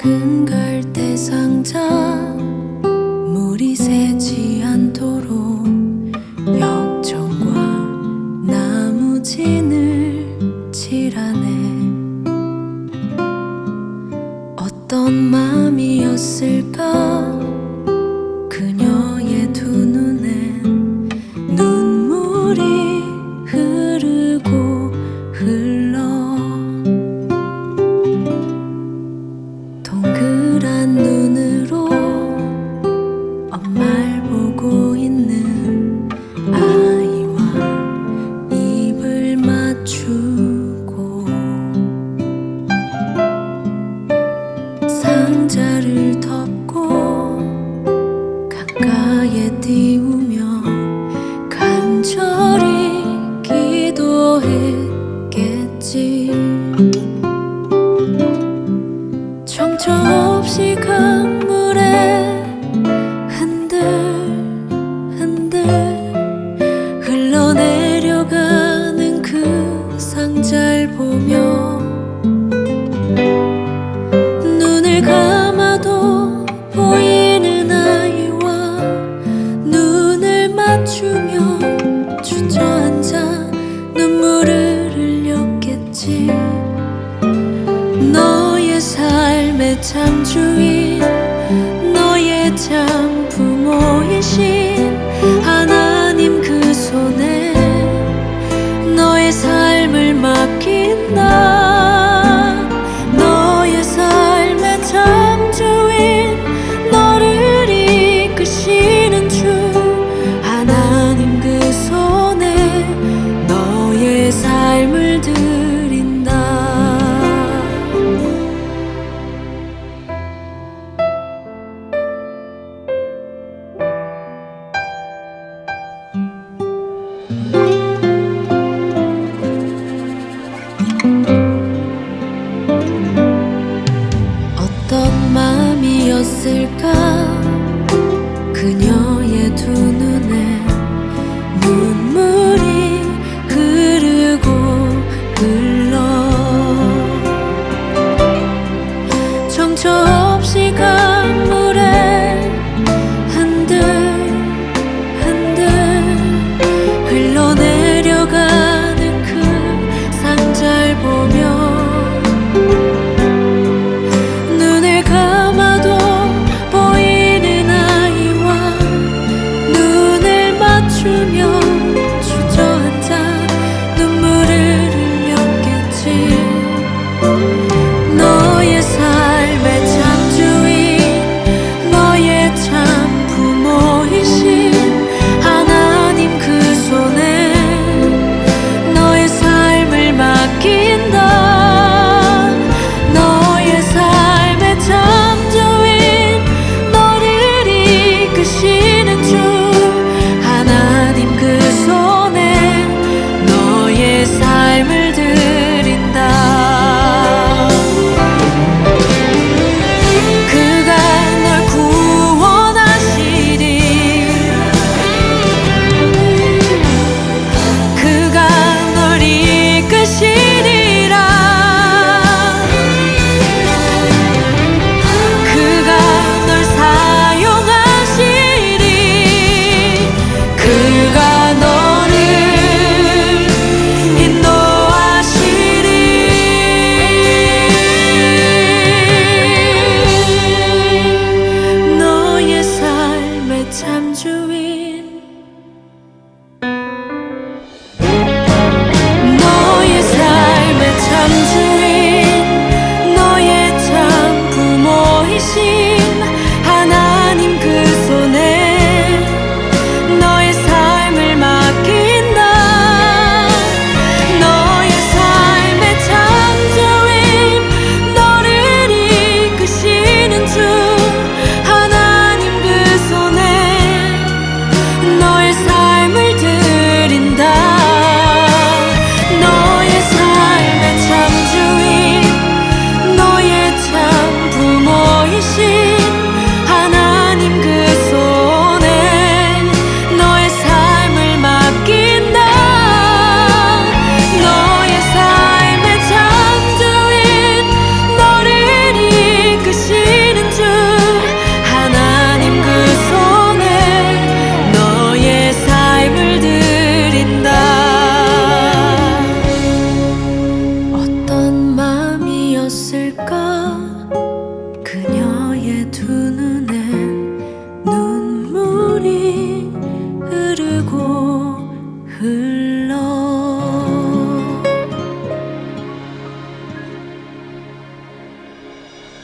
작은 갈대 상자 물이 새지 않도록 역정과 나무진을 칠하네. 어떤 마음이었을 너의 삶의 참주인 너의 참 부모이신 어떤 마음이었을까?